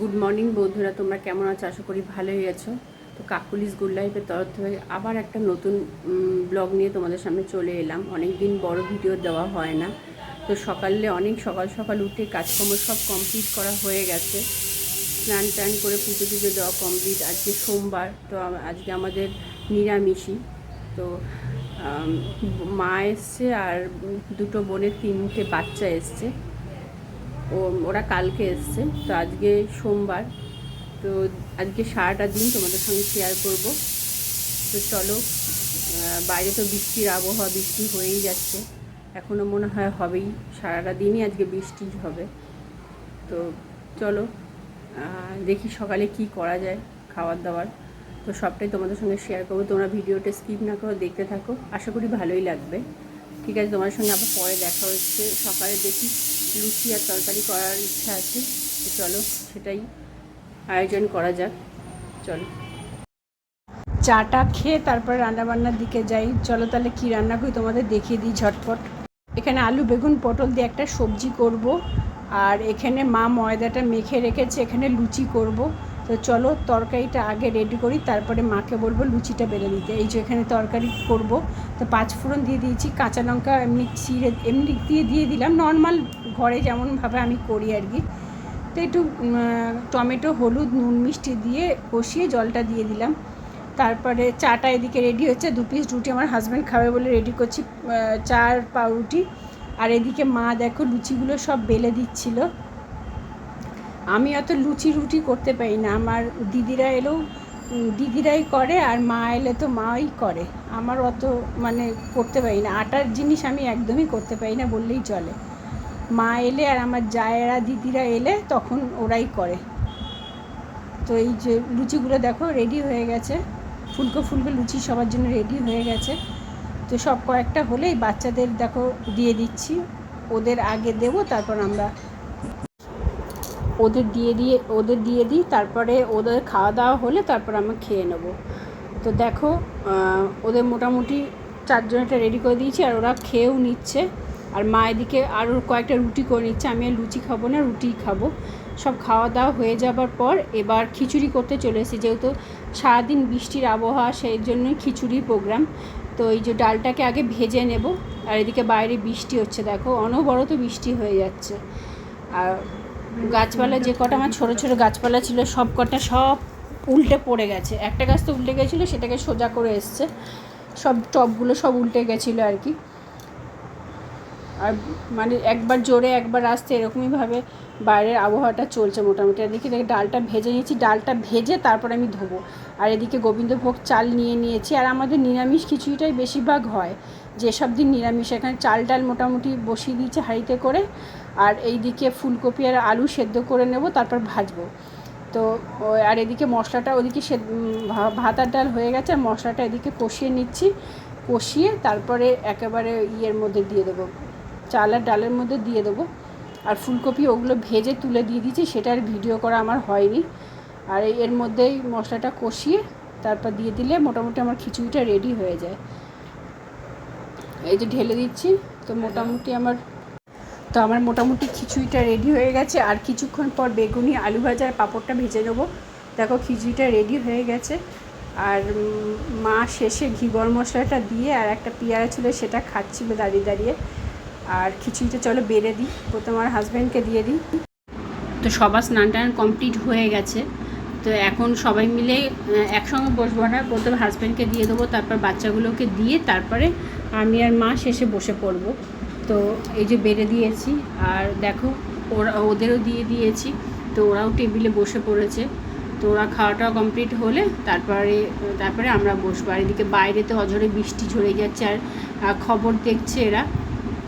Good morning বন্ধুরা, তোমরা কেমন আছো? আশা করি ভালোই আছো। তো কাকুলিস গুড লাইফের তরফ থেকে আবার একটা নতুন ব্লগ নিয়ে তোমাদের সামনে চলে এলাম। অনেক দিন বড় ভিডিও দেওয়া হয় না। তো সকালে অনেক সকাল সকাল উঠে কাজকর্ম সব কমপ্লিট করা হয়ে গেছে। স্নান টান করে পুজো টুজো দেওয়া কমপ্লিট আজকে সোমবার, তো আজকে আমাদের নিরামিষই। তো মা এসছে আর দুটো বোনের তিনটে বাচ্চা এসছে। ওরা কালকে এসছে, তো আজকে সোমবার, তো আজকে সারাটা দিন তোমাদের সঙ্গে শেয়ার করব। তো চলো বাইরে তো বৃষ্টির আবহাওয়া, বৃষ্টি হয়েই যাচ্ছে। এখনও মনে হয় হবেই, সারাটা দিনই আজকে বৃষ্টি হবে। তো চলো দেখি সকালে কি করা যায় খাওয়ার দাওয়ার। তো সবটাই তোমাদের সঙ্গে শেয়ার করব। তোমরা ভিডিওটা স্কিপ না করো দেখতে থাকো। আশা করি ভালোই লাগবে। ঠিক আছে তোমার সঙ্গে আবার পরে দেখা হচ্ছে। সকালে দেখি। লুচি আর তরকারি করার ইচ্ছা আছে, তো চলো সেটাই আয়োজন করা যাক, চলো। চাটা খেয়ে তারপর রান্নাবান্নার দিকে যাই, চলো তাহলে কি রান্না করি তোমাদের দেখিয়ে দিই ঝটপট। এখানে আলু, বেগুন, পটল দিয়ে একটা সবজি করব, আর এখানে মা ময়দাটা মেখে রেখেছে, এখানে লুচি করব। তো চলো তরকারিটা আগে রেডি করি, তারপরে মাকে বলব লুচিটা বেলে দিতে। এই যে এখানে তরকারি করব। তো পাঁচ ফোড়ন দিয়ে দিয়েছি, কাঁচা লঙ্কা এমনি চিড়ে এমনি দিয়ে দিয়ে দিলাম। নর্মাল ঘরে যেমনভাবে আমি করি আর কি। তো একটু টমেটো, হলুদ, নুন, মিষ্টি দিয়ে কষিয়ে জলটা দিয়ে দিলাম। তারপরে চাটা এদিকে রেডি হচ্ছে। দু পিস রুটি আমার হাজব্যান্ড খাবে বলে রেডি করছি চার পাউরুটি। আর এদিকে মা দেখো লুচিগুলো সব বেলে দিচ্ছিল। আমি অত লুচি রুটি করতে পারি না। আমার দিদিরা এলেও দিদিরাই করে আর মা এলে তো মাই করে। আমার অত মানে করতে পারি না। আটার জিনিস আমি একদমই করতে পারি না বললেই চলে। মা এলে আর আমার জায়েরা দিদিরা এলে তখন ওরাই করে। তো এই যে লুচিগুলো দেখো রেডি হয়ে গেছে। ফুলকো ফুলকো লুচি সবার জন্য রেডি হয়ে গেছে। তো সব কয়েকটা হলেই বাচ্চাদের দেখো দিয়ে দিচ্ছি। ওদের আগে দেবো, তারপর আমরা ওদের দিয়ে দিয়ে, ওদের দিয়ে দিই, তারপরে ওদের খাওয়া দাওয়া হলে তারপর আমি খেয়ে নেব। তো দেখো ওদের মোটামুটি চারজনেরটা রেডি করে দিয়েছি আর ওরা খেয়েও নিচ্ছে। আর মা এদিকে আরও কয়েকটা রুটি করে নিচ্ছে। আমি আর লুচি খাব না রুটিই খাব। সব খাওয়া দাওয়া হয়ে যাবার পর এবার খিচুড়ি করতে চলে এসেছি। যেহেতু সারাদিন বৃষ্টির আবহাওয়া, সেই জন্যই খিচুড়ির প্রোগ্রাম তো এই যে ডালটাকে আগে ভেজে নেব। আর এদিকে বাইরে বৃষ্টি হচ্ছে, দেখো। অনবরত বৃষ্টি হয়ে যাচ্ছে। আর গাছপালা, যে কটা আমার ছোটো ছোটো গাছপালা ছিল, সব কটা সব উল্টে পড়ে গেছে। একটা গাছ তো উল্টে গেছিল, সেটাকে সোজা করে এসছে। সব টবগুলো সব উল্টে গেছিল আর কি। আর মানে একবার জোরে একবার আসতে এরকমইভাবে বাইরের আবহাওয়াটা চলছে মোটামুটি। এদিকে দেখে ডালটা ভেজে নিয়েছি, ডালটা ভেজে তারপর আমি ধোবো। আর এদিকে গোবিন্দভোগ চাল নিয়ে নিয়েছি। আর আমাদের নিরামিষ খিচুড়িটাই বেশিরভাগ হয়। যেসব দিন নিরামিষ, এখানে চাল ডাল মোটামুটি বসিয়ে দিয়েছে হাঁড়িতে করে। আর এইদিকে ফুলকপি আর আলু সেদ্ধ করে নেব, তারপর ভাজবো। তো আর এদিকে মশলাটা, ওদিকে সে- ভাত আর ডাল হয়ে গেছে, আর মশলাটা এদিকে কষিয়ে নিচ্ছি। কষিয়ে তারপরে একেবারে ইয়ের মধ্যে দিয়ে দেবো। চাল আর ডালের মধ্যে দিয়ে দেবো। আর ফুলকপি ওগুলো ভেজে তুলে দিয়ে দিয়েছি, সেটা আর ভিডিও করা আমার হয়নি। আর এর মধ্যেই মশলাটা কষিয়ে তারপর দিয়ে দিলে মোটামুটি আমার খিচুড়িটা রেডি হয়ে যায়। এই যে ঢেলে দিচ্ছি, তো মোটামুটি আমার, তো আমার মোটামুটি খিচুড়িটা রেডি হয়ে গেছে। আর কিছুক্ষণ পর বেগুনি, আলু ভাজা আর পাঁপড়টা ভেজে নেব। দেখো খিচুড়িটা রেডি হয়ে গেছে। আর মা শেষে ঘি গরম মশলাটা দিয়ে আর একটা পেয়ারা ছিল সেটা খাচ্ছিল দাঁড়িয়ে দাঁড়িয়ে। আর খিচুড়িটা চলো বেড়ে দিই। প্রথম আমার হাজব্যান্ডকে দিয়ে দিই। তো সবার স্নান টান কমপ্লিট হয়ে গেছে। তো এখন সবাই মিলে একসঙ্গে বসবো না, প্রথম হাজব্যান্ডকে দিয়ে দেবো, তারপর বাচ্চাগুলোকে দিয়ে তারপরে আমি আর মা শেষে বসে পড়ব। তো এই যে বেড়ে দিয়েছি, আর দেখো, ওরা, ওদেরও দিয়ে দিয়েছি। তো ওরাও টেবিলে বসে পড়েছে। তো ওরা খাওয়াটা কমপ্লিট হলে তারপরে তারপরে আমরা বসবো। আর এদিকে বাইরে তো অঝরে বৃষ্টি ঝরে যাচ্ছে, আর খবর দেখছে এরা।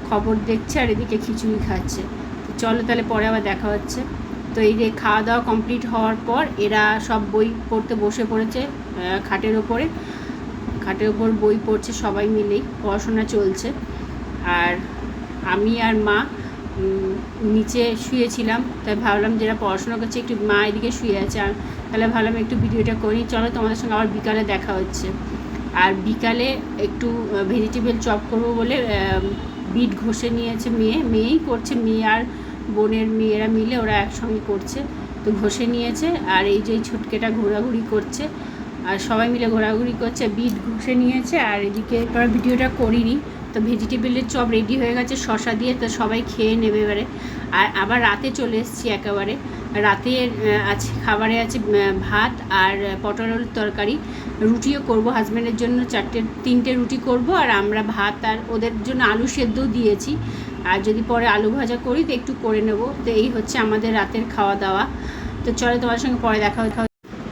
খবর দেখছে আর এদিকে খিচুড়ি খাচ্ছে। তো চলো তাহলে পরে আবার দেখা হচ্ছে। তো এই যে খাওয়া দাওয়া কমপ্লিট হওয়ার পর এরা সব বই পড়তে বসে পড়েছে খাটের ওপরে। খাটের ওপর বই পড়ছে সবাই মিলেই, পড়াশোনা চলছে। আর আমি আর মা নিচে শুয়েছিলাম, তাই ভাবলাম যেটা পড়াশোনা করছে, একটু মা এদিকে শুয়ে আছে। আর তাহলে ভাবলাম একটু ভিডিওটা করি, চলো তোমাদের সঙ্গে আবার বিকালে দেখা হচ্ছে। আর বিকালে একটু ভেজিটেবল চপ করব বলে বিট ঘষে নিয়েছে মেয়ে, মেয়েই করছে, মেয়ে আর বোনের মেয়েরা মিলে ওরা একসঙ্গে করছে। তো ঘষে নিয়েছে আর এই যে ছুটকেটা ঘোরাঘুরি করছে, আর সবাই মিলে ঘোরাঘুরি করছে, বিট ঘষে নিয়েছে আর এদিকে এবার ভিডিওটা করিনি। তো ভেজিটেবলের চপ রেডি হয়ে গেছে, শশা দিয়ে তো সবাই খেয়ে নেবে এবারে। আর আবার রাতে চলে এসেছি একেবারে। রাতে আছে, খাবারে আছে ভাত আর পটলের তরকারি। রুটিও করব হাজব্যান্ডের জন্য চারটে, তিনটে রুটি করব আর আমরা ভাত আর ওদের জন্য আলু সেদ্ধও দিয়েছি। আর যদি পরে আলু ভাজা করি, তো একটু করে নেব। তো এই হচ্ছে আমাদের রাতের খাওয়া দাওয়া। তো চলে তোমার সঙ্গে পরে দেখা হবে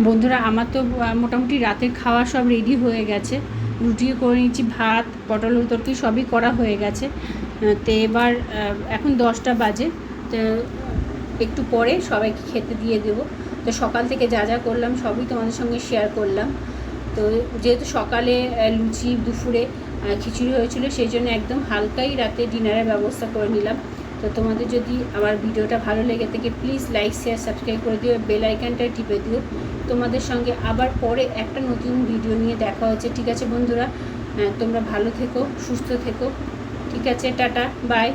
বন্ধুরা, আমার তো মোটামুটি রাতের খাওয়া সব রেডি হয়ে গেছে। রুটিও করে নিচ্ছি ভাত, পটল তরকারি সবই করা হয়ে গেছে। তো এবার এখন দশটা বাজে। তো একটু পরে সবাইকে খেতে দিয়ে দেব। তো সকাল থেকে যা যা করলাম সবই তোমাদের সঙ্গে শেয়ার করলাম। তো যেহেতু সকালে লুচি, দুপুরে খিচুড়ি হয়েছিল সেই জন্য একদম হালকাই রাতে ডিনারের ব্যবস্থা করে নিলাম। তো তোমাদের যদি আমার ভিডিওটা ভালো লেগে থাকে প্লিজ লাইক শেয়ার সাবস্ক্রাইব করে দিও বেল টিপে দিও। তোমাদের সঙ্গে আবার পরে একটা নতুন ভিডিও নিয়ে দেখা হচ্ছে। ঠিক আছে বন্ধুরা? তোমরা ভালো থেকো, সুস্থ থেকো। ঠিক আছে, টাটা বাই